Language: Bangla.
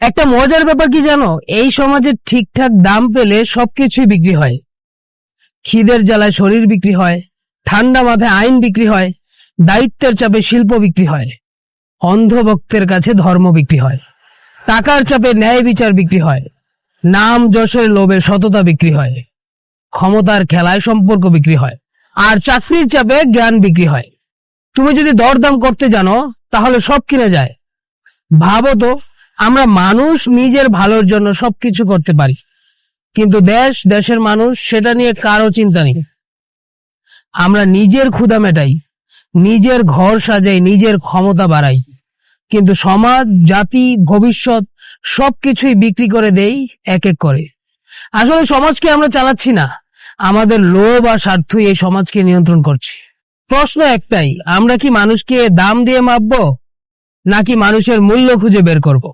একটা মজার ব্যাপার কি জানো? এই সমাজে ঠিকঠাক দাম পেলে সবকিছুই বিক্রি হয়। খিদের জ্বালায় শরীর বিক্রি হয়, ঠান্ডা মাথায় আইন বিক্রি হয়, দায়িত্বের চাপে শিল্প বিক্রি হয়, অন্ধভক্তের কাছে ধর্ম বিক্রি হয়, টাকার চাপে ন্যায় বিচার বিক্রি হয়, নাম যশের লোভে সততা বিক্রি হয়, ক্ষমতার খেলায় সম্পর্ক বিক্রি হয়, আর চাকরির চাপে জ্ঞান বিক্রি হয়। তুমি যদি দরদাম করতে জানো, তাহলে সব কিনে যায়। ভাবো তো আমরা মানুষ নিজের ভালোর জন্য সবকিছু করতে পারি। কিন্তু দেশ, দেশের মানুষ, সেটা নিয়ে কারও চিন্তা নেই। আমরা নিজের ক্ষুদা মেটাই, নিজের ঘর সাজাই, নিজের ক্ষমতা বাড়াই। কিন্তু সমাজ, জাতি, ভবিষ্যৎ সবকিছুই বিক্রি করে দেই এক এক করে। আসলে সমাজকে আমরা চালাচ্ছি না। আমাদের লোভ আর স্বার্থই এই সমাজকে নিয়ন্ত্রণ করছে। প্রশ্ন একটাই, আমরা কি মানুষকে দাম দিয়ে মাপবো, নাকি মানুষের মূল্য খুঁজে বের করব?